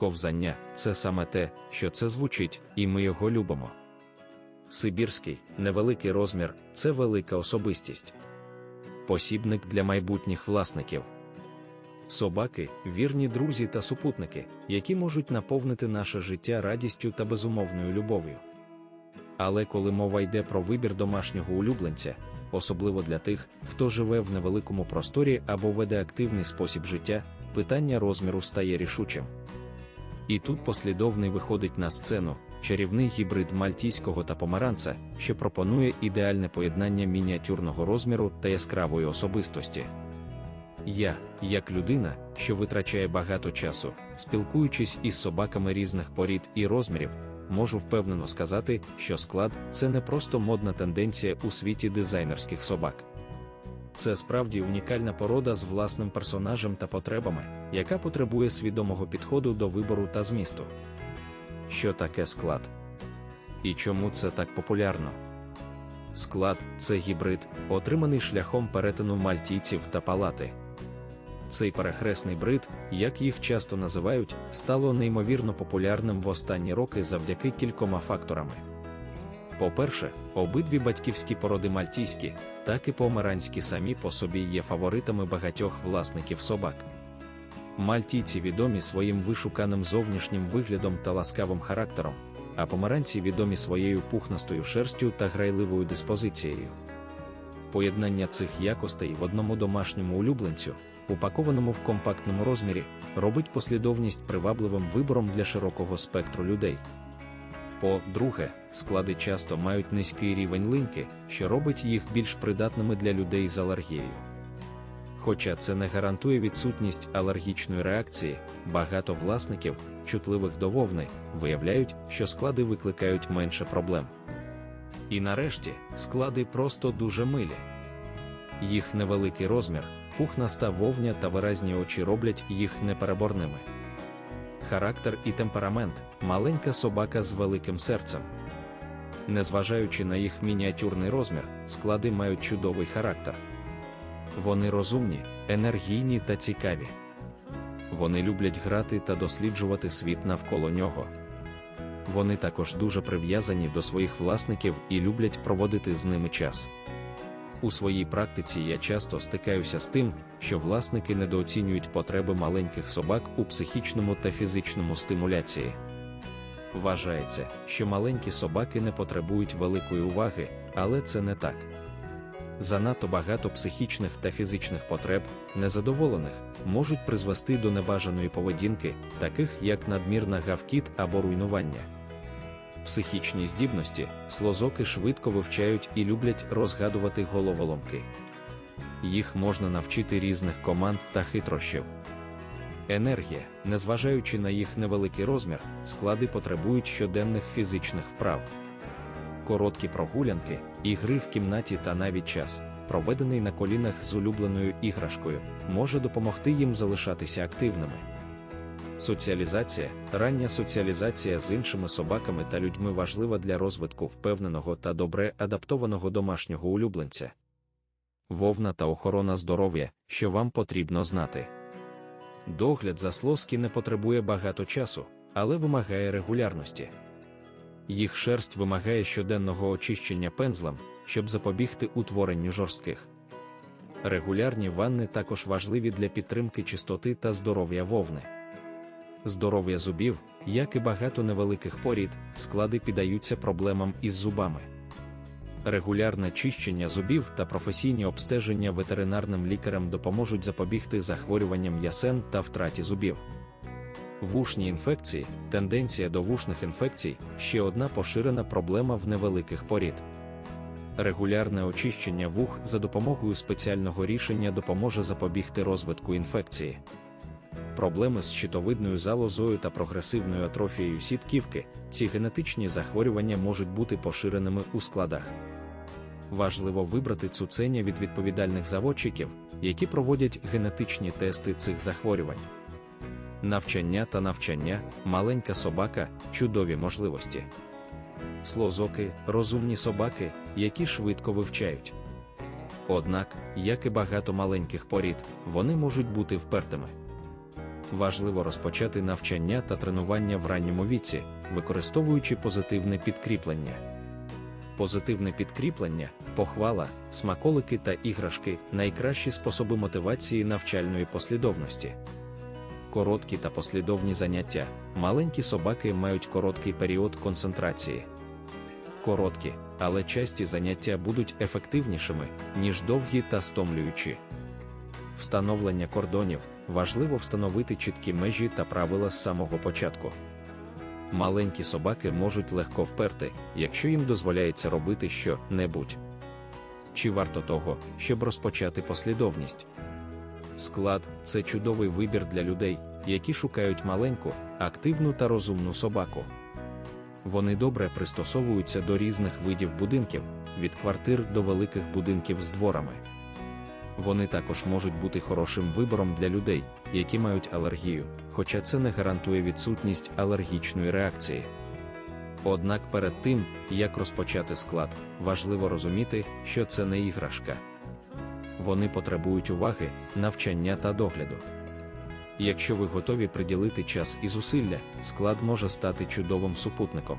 ковзання це саме те, що це звучить, і ми його любимо. Сибірський невеликий розмір це велика особистість. Посібник для майбутніх власників. Собаки вірні друзі та супутники, які можуть наповнити наше життя радістю та безумовною любов'ю. Але коли мова йде про вибір домашнього улюбленця, особливо для тих, хто живе в невеликому просторі або веде активний спосіб життя, питання розміру стає рішучим. І тут послідовний виходить на сцену чарівний гібрид мальтійського та помаранца, що пропонує ідеальне поєднання мініатюрного розміру та яскравої особистості. Я, як людина, що витрачає багато часу, спілкуючись із собаками різних порід і розмірів, можу впевнено сказати, що склад це не просто модна тенденція у світі дизайнерських собак. Це справді унікальна порода з власним персонажем та потребами, яка потребує свідомого підходу до вибору та змісту. Що таке склад? І чому це так популярно? Склад це гібрид, отриманий шляхом перетину мальтійців та палати. Цей перехресний брид, як їх часто називають, стало неймовірно популярним в останні роки завдяки кількома факторами. По-перше, обидві батьківські породи мальтійські, так і помаранські самі по собі є фаворитами багатьох власників собак. Мальтійці відомі своїм вишуканим зовнішнім виглядом та ласкавим характером, а помаранці відомі своєю пухнастою шерстю та грайливою диспозицією. Поєднання цих якостей в одному домашньому улюбленцю, упакованому в компактному розмірі, робить послідовність привабливим вибором для широкого спектру людей. По-друге, склади часто мають низький рівень линьки, що робить їх більш придатними для людей з алергією. Хоча це не гарантує відсутність алергічної реакції, багато власників, чутливих до вовни, виявляють, що склади викликають менше проблем. І нарешті склади просто дуже милі. Їх невеликий розмір, пухнаста вовня та виразні очі роблять їх непереборними. Характер і темперамент маленька собака з великим серцем. Незважаючи на їх мініатюрний розмір, склади мають чудовий характер. Вони розумні, енергійні та цікаві. Вони люблять грати та досліджувати світ навколо нього. Вони також дуже прив'язані до своїх власників і люблять проводити з ними час. У своїй практиці я часто стикаюся з тим, що власники недооцінюють потреби маленьких собак у психічному та фізичному стимуляції. Вважається, що маленькі собаки не потребують великої уваги, але це не так. Занадто багато психічних та фізичних потреб, незадоволених, можуть призвести до небажаної поведінки, таких як надмірна гавкіт або руйнування. Психічні здібності, слозоки швидко вивчають і люблять розгадувати головоломки. Їх можна навчити різних команд та хитрощів. Енергія, незважаючи на їх невеликий розмір, склади потребують щоденних фізичних вправ. Короткі прогулянки, ігри в кімнаті та навіть час, проведений на колінах з улюбленою іграшкою, може допомогти їм залишатися активними. Соціалізація, рання соціалізація з іншими собаками та людьми важлива для розвитку впевненого та добре адаптованого домашнього улюбленця. Вовна та охорона здоров'я, що вам потрібно знати. Догляд за слозки не потребує багато часу, але вимагає регулярності. Їх шерсть вимагає щоденного очищення пензлем, щоб запобігти утворенню жорстких. Регулярні ванни також важливі для підтримки чистоти та здоров'я вовни. Здоров'я зубів, як і багато невеликих порід, склади піддаються проблемам із зубами. Регулярне чищення зубів та професійні обстеження ветеринарним лікарем допоможуть запобігти захворюванням ясен та втраті зубів. Вушні інфекції, тенденція до вушних інфекцій ще одна поширена проблема в невеликих порід. Регулярне очищення вух за допомогою спеціального рішення допоможе запобігти розвитку інфекції. Проблеми з щитовидною залозою та прогресивною атрофією сітківки, ці генетичні захворювання можуть бути поширеними у складах. Важливо вибрати цуценя від відповідальних заводчиків, які проводять генетичні тести цих захворювань. Навчання та навчання, маленька собака, чудові можливості. Слозоки розумні собаки, які швидко вивчають. Однак, як і багато маленьких порід, вони можуть бути впертими. Важливо розпочати навчання та тренування в ранньому віці, використовуючи позитивне підкріплення. Позитивне підкріплення, похвала, смаколики та іграшки найкращі способи мотивації навчальної послідовності. Короткі та послідовні заняття. Маленькі собаки мають короткий період концентрації. Короткі, але часті заняття будуть ефективнішими, ніж довгі та стомлюючі. Встановлення кордонів важливо встановити чіткі межі та правила з самого початку. Маленькі собаки можуть легко вперти, якщо їм дозволяється робити що-небудь. Чи варто того, щоб розпочати послідовність? Склад це чудовий вибір для людей, які шукають маленьку, активну та розумну собаку. Вони добре пристосовуються до різних видів будинків, від квартир до великих будинків з дворами. Вони також можуть бути хорошим вибором для людей, які мають алергію, хоча це не гарантує відсутність алергічної реакції. Однак перед тим, як розпочати склад, важливо розуміти, що це не іграшка. Вони потребують уваги, навчання та догляду. Якщо ви готові приділити час і зусилля, склад може стати чудовим супутником.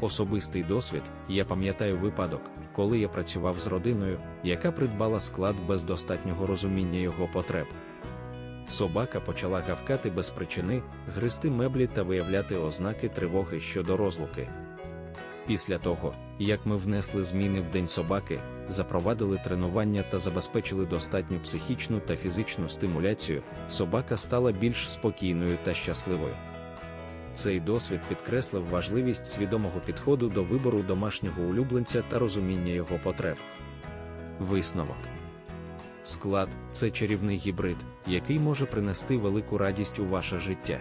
Особистий досвід, я пам'ятаю випадок, коли я працював з родиною, яка придбала склад без достатнього розуміння його потреб. Собака почала гавкати без причини, гризти меблі та виявляти ознаки тривоги щодо розлуки. Після того, як ми внесли зміни в день собаки, запровадили тренування та забезпечили достатню психічну та фізичну стимуляцію, собака стала більш спокійною та щасливою. Цей досвід підкреслив важливість свідомого підходу до вибору домашнього улюбленця та розуміння його потреб. Висновок склад це чарівний гібрид, який може принести велику радість у ваше життя.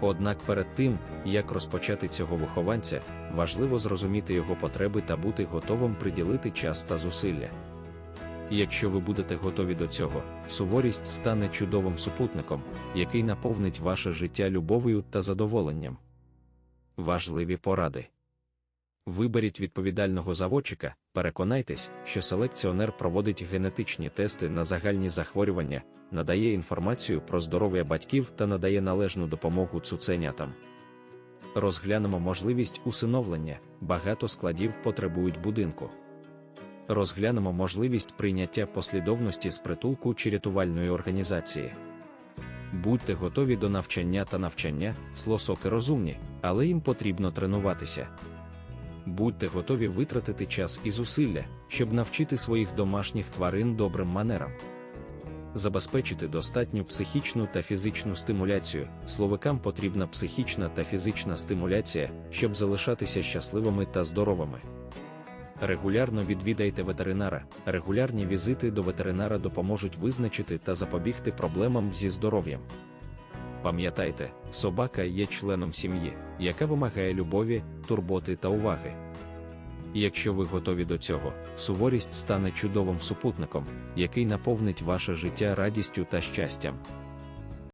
Однак перед тим, як розпочати цього вихованця, важливо зрозуміти його потреби та бути готовим приділити час та зусилля. Якщо ви будете готові до цього, суворість стане чудовим супутником, який наповнить ваше життя любов'ю та задоволенням. Важливі поради. Виберіть відповідального заводчика, переконайтесь, що селекціонер проводить генетичні тести на загальні захворювання, надає інформацію про здоров'я батьків та надає належну допомогу цуценятам. Розглянемо можливість усиновлення, багато складів потребують будинку. Розглянемо можливість прийняття послідовності з притулку чи рятувальної організації. Будьте готові до навчання та навчання, слосоки розумні, але їм потрібно тренуватися. Будьте готові витратити час і зусилля, щоб навчити своїх домашніх тварин добрим манерам. Забезпечити достатню психічну та фізичну стимуляцію. Словикам потрібна психічна та фізична стимуляція, щоб залишатися щасливими та здоровими. Регулярно відвідайте ветеринара. Регулярні візити до ветеринара допоможуть визначити та запобігти проблемам зі здоров'ям. Пам'ятайте, собака є членом сім'ї, яка вимагає любові, турботи та уваги. Якщо ви готові до цього, суворість стане чудовим супутником, який наповнить ваше життя радістю та щастям.